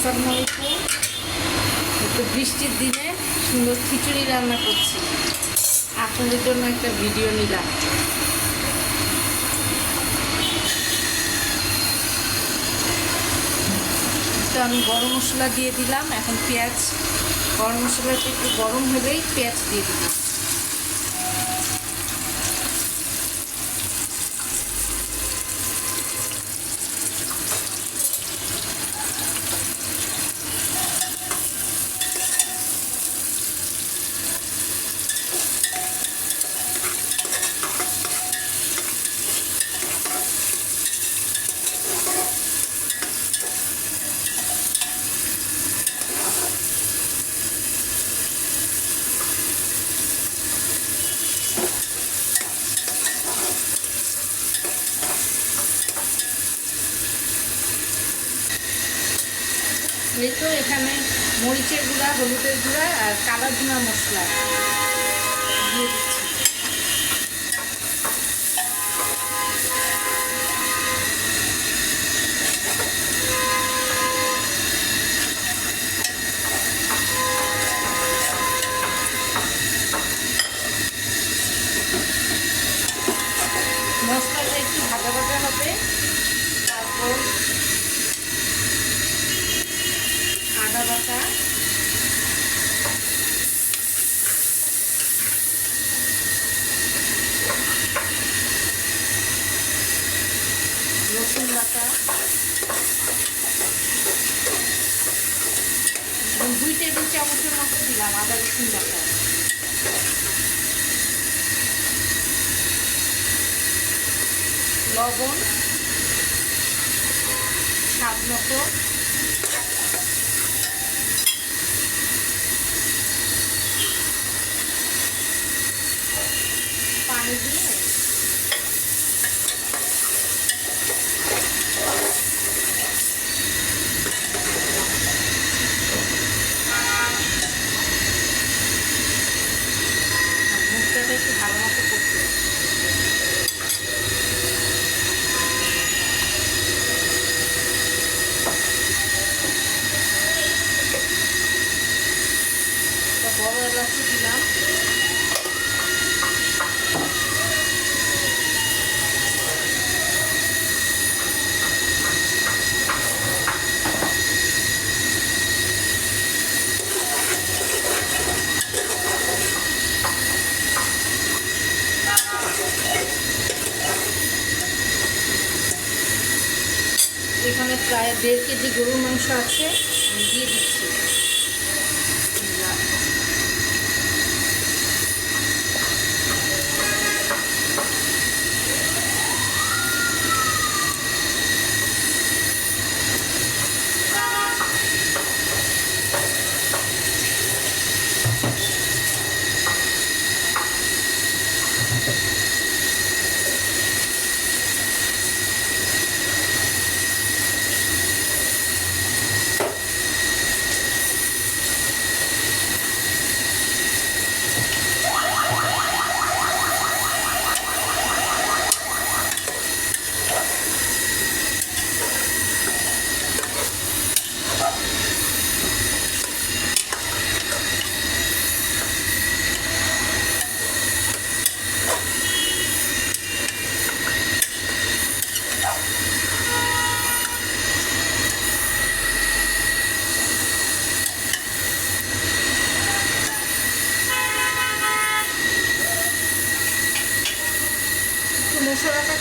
আসসালামু একটু বৃষ্টির দিনে সুন্দর খিচুড়ি রান্না করছি। আপনাদের জন্য একটা ভিডিও নিলাম। তো আমি গরম মশলা দিয়ে দিলাম। এখন পেঁয়াজ, গরম মশলাটা একটু গরম হলেই পেঁয়াজ দিয়ে দিলাম এই তো এখানে মরিচের গুঁড়া হলুদের গুঁড়া আর কালা ধুনা মশলা দিয়ে দিচ্ছি মশলাটা একটু ভাজা ভাজা হবে তারপর আদা বাটা রসুন বাটা এবং দুই টেবিল চামচের মতো দিলাম আদা রসুন বাটা লবণ স্বাদ মতো।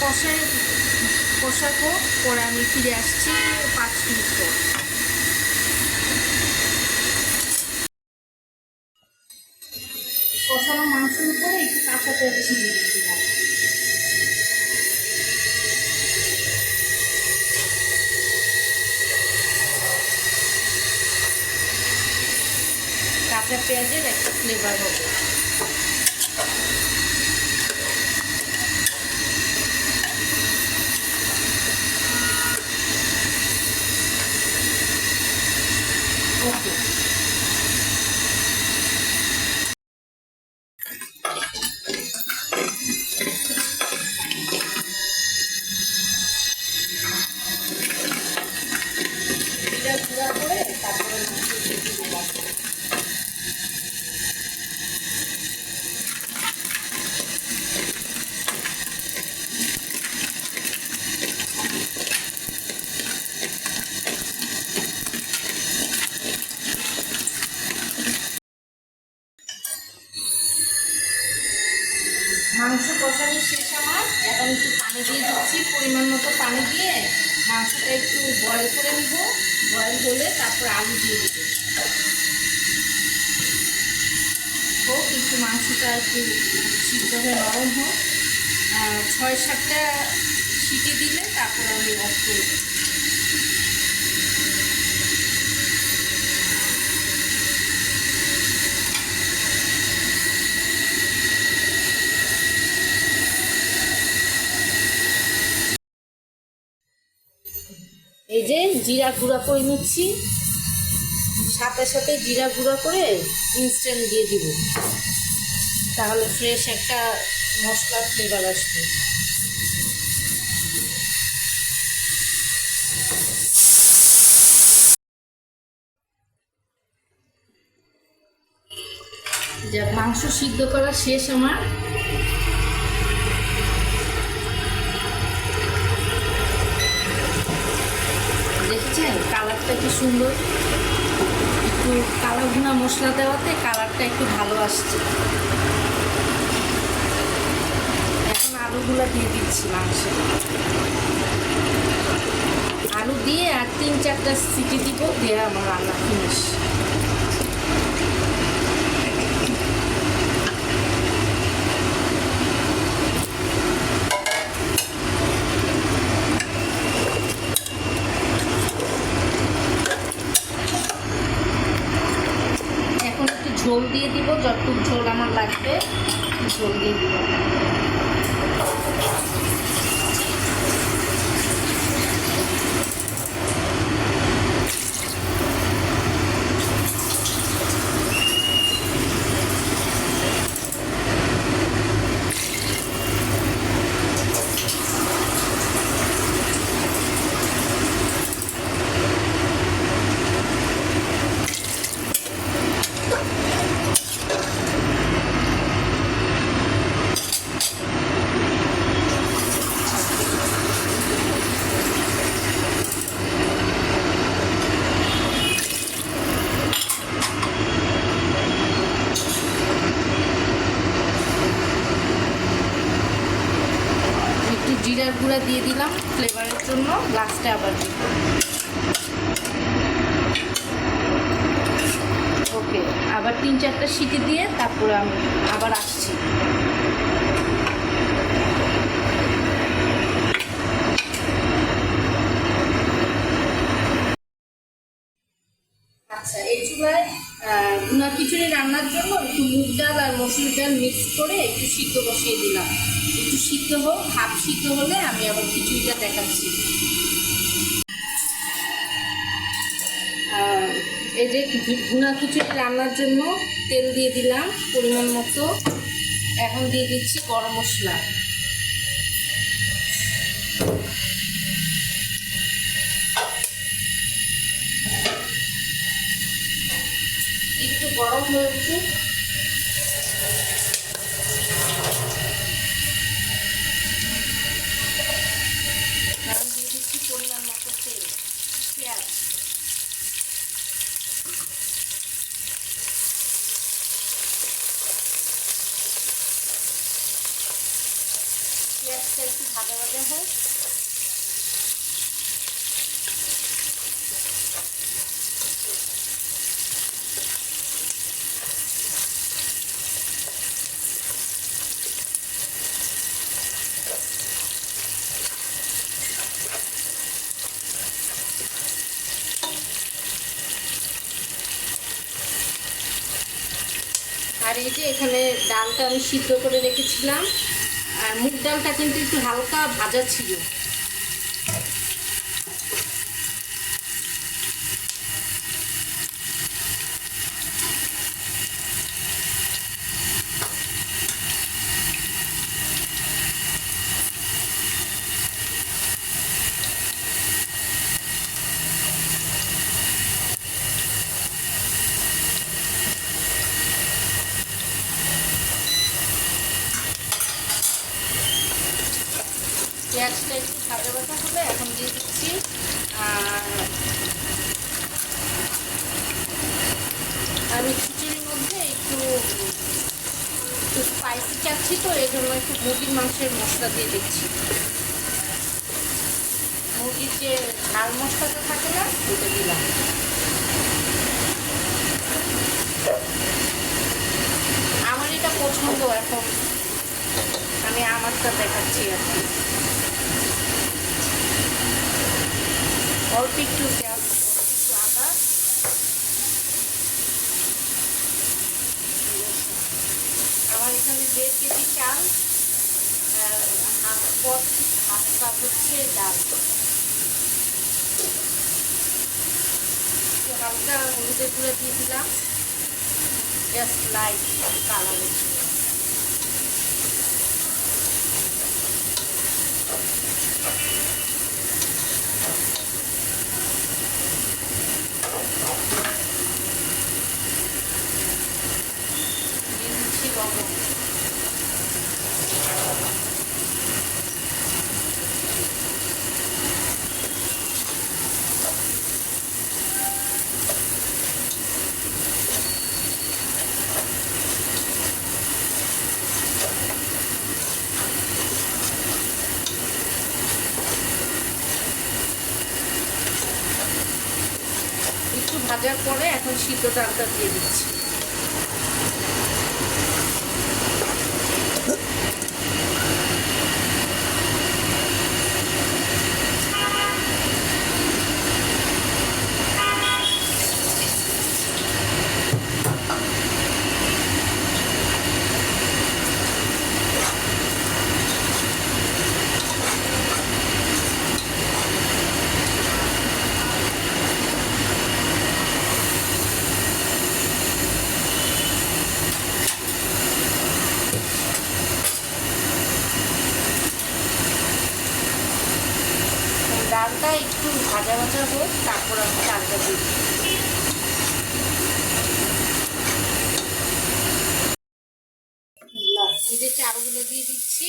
কষাই কষাবো পরে আমি ফিরে আসছি পাঁচ মিনিট পর। কষানো মাংসের উপরে কাঁচা তেল দিলাম কাঁচা পেঁয়াজের একটা ফ্লেভার হবে ওকে মাংস কষানি শেষ আমার। এখন একটু পানি দিয়ে দিচ্ছি, পরিমাণ মতো পানি দিয়ে। মাংসটা একটু বয়েল করে নিব। বয়েল হলে তারপর আলু দিয়ে দিব। হোক, একটু মাংসটা একটু হয়ে নরম হোক। ছয় সাতটা সিটি দিলে তারপর আমি অফ করে দেবো এই যে জিরা গুঁড়া করে নিচ্ছি। সাথে সাথে জিরা গুঁড়া করে ইনস্ট্যান্ট দিয়ে দিব। তাহলে ফ্রেশ একটা মশলার ফ্লেভার আসবে। যা মাংস সিদ্ধ করা শেষ আমার। কালারটা কি সুন্দর? একটু কালার ভুনা মশলা দেওয়াতে কালারটা একটু ভালো আসছে। এখন আলুগুলো দিয়ে দিচ্ছি মাংসে। আলু দিয়ে আর তিন চারটা সিটি দিব, দিয়ে আমার রান্না ফিনিশ এখন একটু ঝোল দিয়ে দিব যতটুকু ঝোল আমার লাগবে ঝোল দিয়ে দিব একটু জিরার গুঁড়া দিয়ে দিলাম ফ্লেভারের জন্য লাস্টে আবার দিব ওকে আবার তিন চারটা সিটি দিয়ে তারপরে আমি আবার আসছি। আচ্ছা এই চুলায় গুনা খিচুড়ি রান্নার জন্য একটু মুগ ডাল আর মসুর ডাল মিক্স করে একটু সিদ্ধ বসিয়ে দিলাম। একটু সিদ্ধ হোক হাফ সিদ্ধ হলে আমি আবার খিচুড়িটা দেখাচ্ছি। এই যে গুনা খিচুড়ি রান্নার জন্য তেল দিয়ে দিলাম পরিমাণ মতো। এখন দিয়ে দিচ্ছি গরম মশলা। একটু গরম হয়ে এখন দিয়ে দিচ্ছি পরিমাণ মতো তেল পেঁয়াজ পেঁয়াজটা একটু ভাজা ভাজা হোক আর এই যে এখানে ডালটা আমি সিদ্ধ করে রেখেছিলাম। আর মুগ ডালটা কিন্তু একটু হালকা ভাজা ছিল পেঁয়াজটা একটু ভাজা ভাজা হলে এখন দিয়ে দিচ্ছি আর আমি খিচুড়ির মধ্যে একটু একটু স্পাইস স্পাইসি চাচ্ছি তো এই জন্য একটু মুরগির মাংসের মশলা দিয়ে দিচ্ছি। মুরগির যে ঝাল মশলাটা থাকে না ওটা দিলাম। আমার এটা পছন্দ এখন। আমি আমারটা দেখাচ্ছি আর কি। অল্প একটু একটু আমার এখানে দেড় কেজি চাল। হাফ পট হাফ কাপ হচ্ছে ডাল হালকা হলুদের গুঁড়ো দিয়ে দিলাম জাস্ট লাইট দিয়ে দিচ্ছি লবণ একটু ভাজার পরে এখন সিদ্ধ ডালটা দিয়ে দিচ্ছি ডালটা ভাজা হোক তারপর আমি চালটা দিই এই যে চালগুলো দিয়ে দিচ্ছি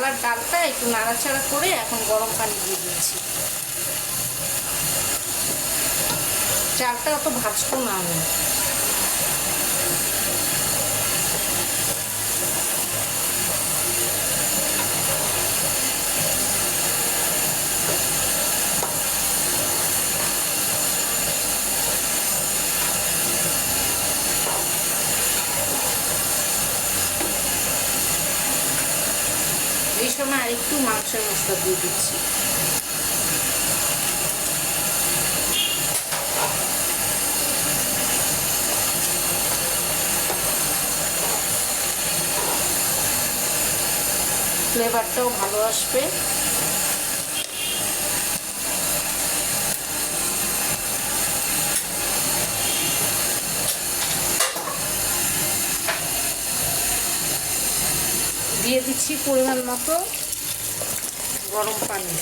চাল আর ডালটা একটু নাড়াচাড়া করে এখন গরম পানি দিয়ে দিচ্ছি। চালটা অত ভাজবো না আমি। মাংসের মশলা দিয়ে দিচ্ছি। ফ্লেভারটাও ভালো আসবে। দিয়ে দিচ্ছি পরিমাণ মতো। গরম পানি।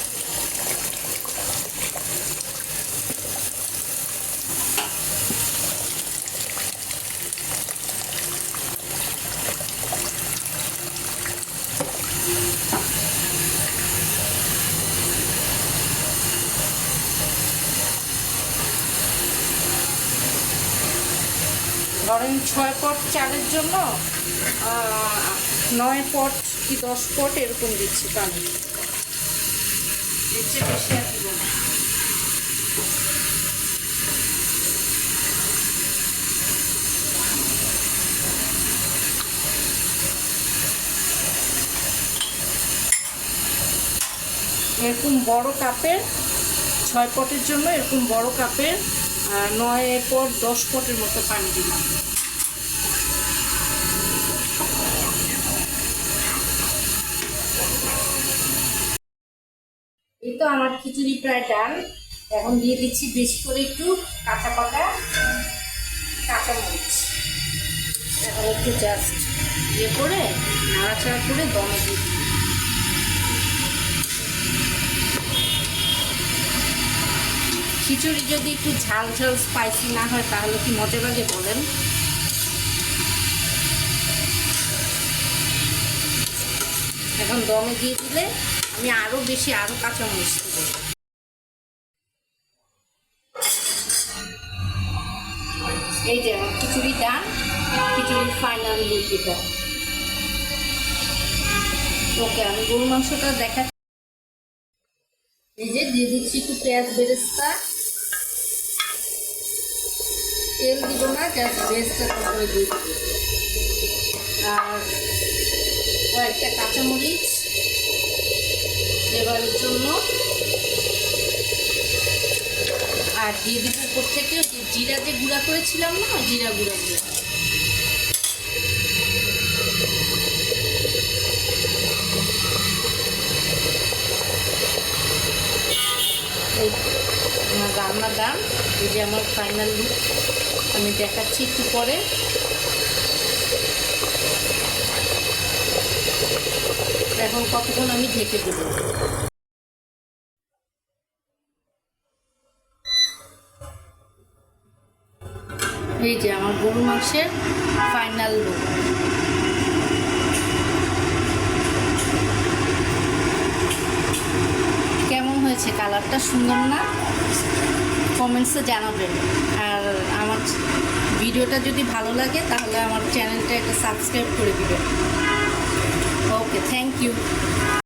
ধরেন ছয় পট চালের জন্য নয় পট কি দশ পট এরকম দিচ্ছি পানি। বেশি আর না এরকম বড় কাপের, ছয় পটের জন্য এরকম বড় কাপের নয় পট, দশ পটের মতো পানি দিলাম। খিচুড়ি প্রায় ডান। এখন দিয়ে দিচ্ছি বেশি করে একটু কাঁচা পাকা, কাঁচা মরিচ। এখন একটু জাস্ট ইয়ে করে নাড়াচাড়া করে দমে দিয়ে দিই খিচুড়ি যদি একটু ঝাল ঝাল স্পাইসি না হয়, তাহলে কি মজা লাগে বলেন? এখন দমে দিয়ে দিলে আমি আরও বেশি আরও কাঁচা মরিচ দেবো। এটা ওকে, আমি গরু মাংসটা দেখা এই যে দিয়ে দিচ্ছি একটু পেঁয়াজ বেরেস্তা। তেল দিব না জাস্ট বেরেস্তা করে দিয়ে আর কয়েকটা কাঁচামরিচ ফ্লেভারের জন্য। আর দিয়ে দিব উপর থেকে জিরা যে গুঁড়া করেছিলাম না জিরা গুঁড়া গুঁড়া এই আমার রান্না ডান এই যে আমার ফাইনাল লুক আমি দেখাচ্ছি একটু পরে। এখন কতক্ষণ আমি ঢেকে দেবো? এই যে আমার গরু মাংসের ফাইনাল লুক কেমন হয়েছে? কালারটা সুন্দর না? কমেন্টসে জানাবেন। আর আমার ভিডিওটা যদি ভালো লাগে, তাহলে আমার চ্যানেলটা একটা সাবস্ক্রাইব করে দিবেন। Okay thank you